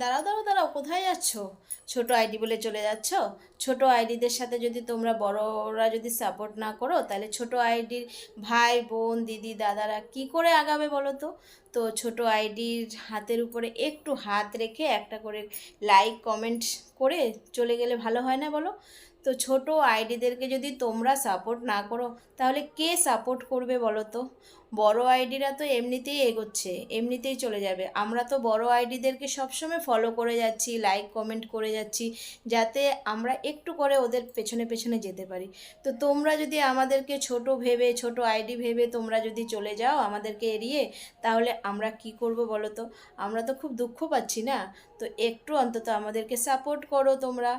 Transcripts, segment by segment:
দাঁড়াও দাঁড়াও দাঁড়াও, কোথায় যাচ্ছ? ছোট আইডি বলে চলে যাচ্ছ? ছোট আইডিদের সাথে যদি তোমরা বড়রা যদি সাপোর্ট না করো, তাহলে ছোট আইডির ভাই, বোন, দিদি, দাদারা কি করে আগাবে বলো তো? তো ছোট আইডির হাতের উপরে একটু হাত রেখে একটা করে লাইক কমেন্ট করে চলে গেলে ভালো হয় না বলো? তো ছোট আইডিদেরকে যদি তোমরা সাপোর্ট না করো, তাহলে কে সাপোর্ট করবে বলো তো? বড় আইডিরা তো এমনিতেই এগোচ্ছে, এমনিতেই চলে যাবে। আমরা তো বড় আইডিদেরকে সবসময় ফলো করে যাচ্ছি লাইক কমেন্ট করে যাচ্ছি, যাতে আমরা একটু করে ওদের পেছনে পেছনে যেতে পারি। তো তোমরা যদি আমাদেরকে ছোট ভেবে, ছোট আইডি ভেবে তোমরা যদি চলে যাও আমাদেরকে এড়িয়ে, তাহলে আমরা কি করব বলো তো? আমরা তো খুব দুঃখ পাচ্ছি না। তো একটু অন্তত আমাদেরকে সাপোর্ট করো তোমরা।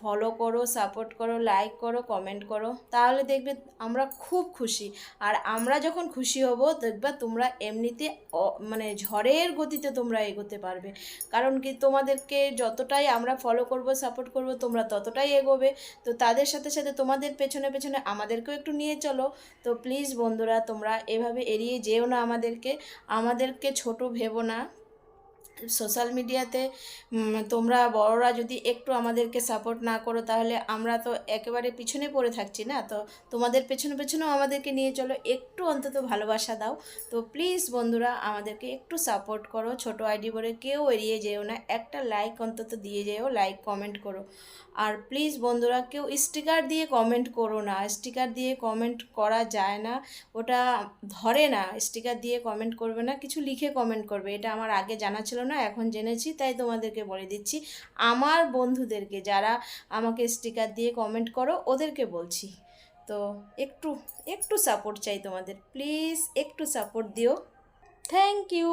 ফলো করো সাপোর্ট করো লাইক করো কমেন্ট করো। তাহলে দেখবে আমরা খুব খুশি। আর আমরা যখন খুশি হব, দেখবা তোমরা এমনিতে মানে ঝড়ের গতিতে তোমরা এগোতে পারবে। কারণ কি তোমাদেরকে যতটাই আমরা ফলো করব সাপোর্ট করব, তোমরা ততটাই এগোবে। তো তাদের সাথে সাথে তোমাদের পেছনে পেছনে আমাদেরকেও একটু নিয়ে চলো। তো প্লিজ বন্ধুরা, তোমরা এভাবে এড়িয়ে যেও না আমাদেরকে। আমাদেরকে ছোট ভেবো না। সোশ্যাল মিডিয়াতে তোমরা বড়রা যদি একটু আমাদেরকে সাপোর্ট না করো, তাহলে আমরা তো একেবারে পিছনে পড়ে থাকছি না। তো তোমাদের পেছনে পেছনেও আমাদেরকে নিয়ে চলো, একটু অন্তত ভালোবাসা দাও। তো প্লিজ বন্ধুরা, আমাদেরকে একটু সাপোর্ট করো। ছোট আইডি বলে কেউ এড়িয়ে যেও না। একটা লাইক অন্তত দিয়ে যেও লাইক কমেন্ট করো। আর প্লিজ বন্ধুরা, কেউ স্টিকার দিয়ে কমেন্ট করো না। স্টিকার দিয়ে কমেন্ট করা যায় না। ওটা ধরে না। স্টিকার দিয়ে কমেন্ট করবে না। কিছু লিখে কমেন্ট করবে। এটা আমার আগে জানা ছিল না এখন জেনেছি, তাই তোমাদেরকে বলে দিচ্ছি। আমার বন্ধুদেরকে যারা আমাকে স্টিকার দিয়ে কমেন্ট করো, ওদেরকে বলছি। তো একটু একটু সাপোর্ট চাই তোমাদের। প্লিজ একটু সাপোর্ট দিও। Thank you